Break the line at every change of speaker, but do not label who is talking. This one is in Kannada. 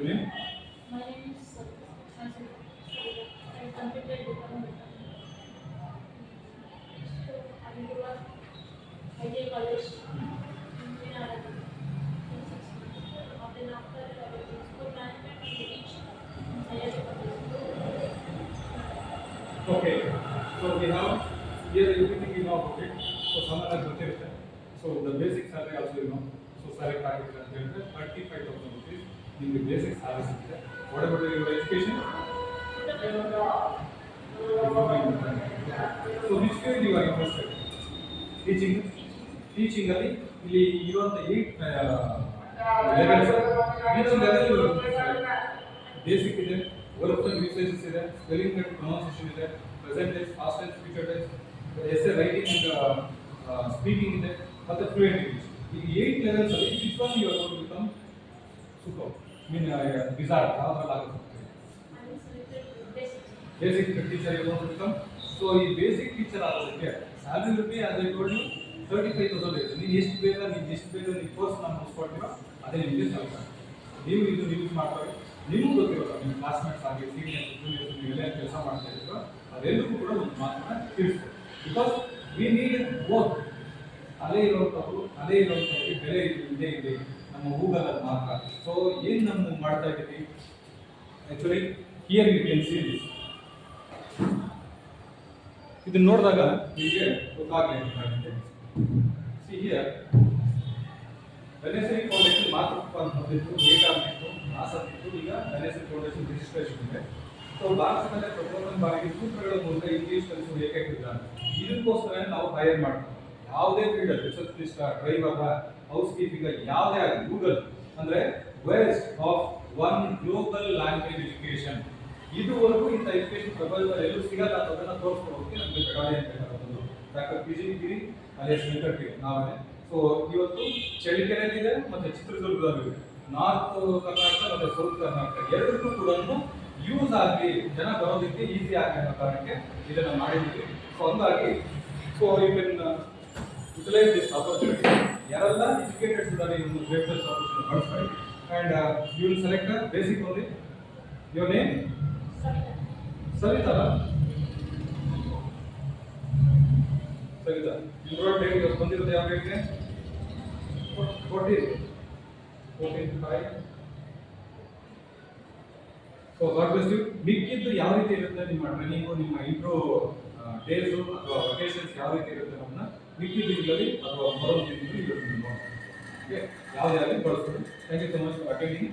Your name?
My name is Hansel. I completed diploma. So I did work IJ college in Nagpur. In six months. After after I was in school management and teaching. I had a
Okay. So we have here everything we know about it. So some are So the basics are also you know. So select target is 35,000 rupees. ನಿಮಗೆ basic salary ಸಿಗುತ್ತೆ. What about your education? So which field you are interested? Teaching. Teaching ಅಲ್ಲಿ ಇಲ್ಲಿ ಇರುವಂತ eight levels each level basic ಇದೆ ವರ್ಕ್ ಯೂಸೇಜಸ್ ಇದೆ ಸ್ಪೆಲ್ಲಿಂಗ್ ಅಂಡ್ ಪ್ರೊನೌನ್ಸಿಯೇಷನ್ ಇದೆ present tense past tense future tense essay writing speaking ಇದೆ ಮತ್ತೆ ಫ್ಲೂಯೆಂಟ್ ಇಂಗ್ಲಿಷ್ ಈ ಏಟ್ ಲೆವೆಲ್ಸ್ ಅಲ್ಲಿ which one you are going to become super mean desire ಯಾವ್ದ್ರಲ್ಲಿ ಆಗುತ್ತೆ. ಬೇಸಿಕ್ ಟೀಚರ್ ಟು ಸೊ ಈ ಬೇಸಿಕ್ ಟೀಚರ್ ಆಗೋದಕ್ಕೆ ಸ್ಯಾಲರಿ ರೂಪಿ ಅದೇ ಯು ತರ್ಟಿ ಫೈವ್ ತೌಸಂಡ್ ಇದೆ. ನೀನು ಎಷ್ಟು ಬೇಗ ನೀವು ಎಷ್ಟು ಬೇಗ ನೀವು ಕೋರ್ಸ್ ನಾನು ಮುಗಿಸ್ಕೊಡ್ತೀರೋ ಅದೇ ನಿಮಗೆ ಸ್ವಲ್ಪ ನೀವು ಇದು ಯೂಸ್ ಮಾಡ್ಕೊಳ್ಳಿ. ನಿಮಗೂ ಗೊತ್ತಿರೋಲ್ಲ, ನಿಮ್ಮ ಕ್ಲಾಸ್ಮೇಟ್ಸ್ ಆಗಿ ಸೀನಿಯರ್ಸ್ ಜೂನಿಯರ್ಸ್ ನೀವು ಕೆಲಸ ಮಾಡ್ತಾ ಇದ್ದೀರೋ ಅದೆಲ್ಲರಿಗೂ ಕೂಡ ಒಂದು ಮಾತನ್ನ ತಿಳಿಸ್ಬೇಕು ಬಿಕಾಸ್ ವಿ ನೀಡ್ ಬೋತ್ ಅಲೆ ಇರುವಂಥವ್ರು ಅಲೆ ಇರುವಂಥವ್ರಿಗೆ ಬೆಲೆ ಇದೆ ಇದೆ. ನಮ್ಮ ಗೂಗಲ್ ಅಲ್ಲಿ ಮಾತ್ರ. ಸೊ ಏನು ನಮ್ಮ ಮಾಡ್ತಾ ಇದ್ದೀವಿ? Actually here you can see this ಇದನ್ನು ನೋಡಿದಾಗ ನಿಮಗೆ ಗೊತ್ತಾಗಲಿ ಸಿ ಹಿಯರ್ ವೆನೆಸರಿ ಫೌಂಡೇಶನ್ ಮಾತೃತ್ವ ಅಂತ ಬಂದಿತ್ತು ಡೇಟಾ ಇತ್ತು. ಈಗ ವೆನೆಸರಿ ಫೌಂಡೇಶನ್ ರಿಜಿಸ್ಟ್ರೇಷನ್ ಇದೆ. ಸೊ ಭಾರತದಲ್ಲಿ ಪ್ರಥಮ ಬಾರಿಗೆ ಸೂತ್ರಗಳ ಮೂಲಕ ಇಂಗ್ಲೀಷ್ ಕಲಿಸುವ ಏಕೈಕ ವಿಧಾನ. ಇದಕ್ಕೋಸ್ಕರ ನಾವು ಹೈಯರ್ ಮಾಡ್ತೀವಿ. ಯಾವುದೇ field receptionist driver house keeping ಯಾವುದೇ ಆಗಲಿ ಗೂಗಲ್ ಅಂದ್ರೆ waste of one global language education ಇದುವರೆಗೂ ಇಂಥ ಎಜುಕೇಶನ್ ಪ್ರಪಂಚದಲ್ಲಿ ಎಲ್ಲೂ ಸಿಗಲ್ಲ ಅನ್ನೋದನ್ನ ತೋರಿಸ್ಕೊಡೋಕೆ ನಮಗೆ ಅಂತ ಬೇಕಾಗುವುದು ಡಾಕ್ಟರ್ ಪಿ ಜಿ ಗಿರಿ ಅಲ್ಲಿ ವೆಂಕಟಗಿರಿ ನಾವೇ. ಸೊ ಇವತ್ತು ಚಳಿಕೆರೆಯಲ್ಲಿದೆ ಮತ್ತೆ ಚಿತ್ರದುರ್ಗದಲ್ಲಿ ನಾರ್ತ್ ಕರ್ನಾಟಕ ಮತ್ತೆ ಸೌತ್ ಕರ್ನಾಟಕ ಎರಡಕ್ಕೂ ಕೂಡ ಯೂಸ್ ಆಗಲಿ ಜನ ಬರೋದಕ್ಕೆ ಈಸಿ ಆಗಲಿ ಅನ್ನೋ ಕಾರಣಕ್ಕೆ ಇದನ್ನು ಮಾಡಿದ್ದೀವಿ. ಸೊ ಹಂಗಾಗಿ so you utilise this opportunity ಯಾರೆಲ್ಲ ಎಜುಕೇಟೆಡ್ಸ್ ಇದ್ದಾರೆ ಈ ಒಂದು great opportunity ಬಳಸ್ಕೊಳ್ಳಿ and you will select basic only your
name
Sarita Sarita ಇಂಟ್ರೋಡ್ date ಇವತ್ತು ಬಂದಿರುತ್ತೆ ಯಾವ ಡೇಟ್ಗೆ fourteen fourteen five so God bless you ಮಿಕ್ಕಿದ್ದು ಯಾವ ರೀತಿ ಇರುತ್ತೆ ನಿಮ್ಮ ಟ್ರೈನಿಂಗು ನಿಮ್ಮ ಇಂಟ್ರೋ ಡೇಸು ಅಥವಾ ವೆಕೇಶನ್ಸ್ ಯಾವ ರೀತಿ ಇರುತ್ತೆ ನಮ್ಮನ್ನ ಮಿಕ್ಕಿ ದಿನಗಳಲ್ಲಿ ಅಥವಾ ಮರೋ ದಿನದಲ್ಲಿ ಮಾಡ್ಬೋದು ಓಕೆ ಯಾವುದೇ ಆಗಲಿ ಬಳಸ್ಬೋದು thank you so much for attending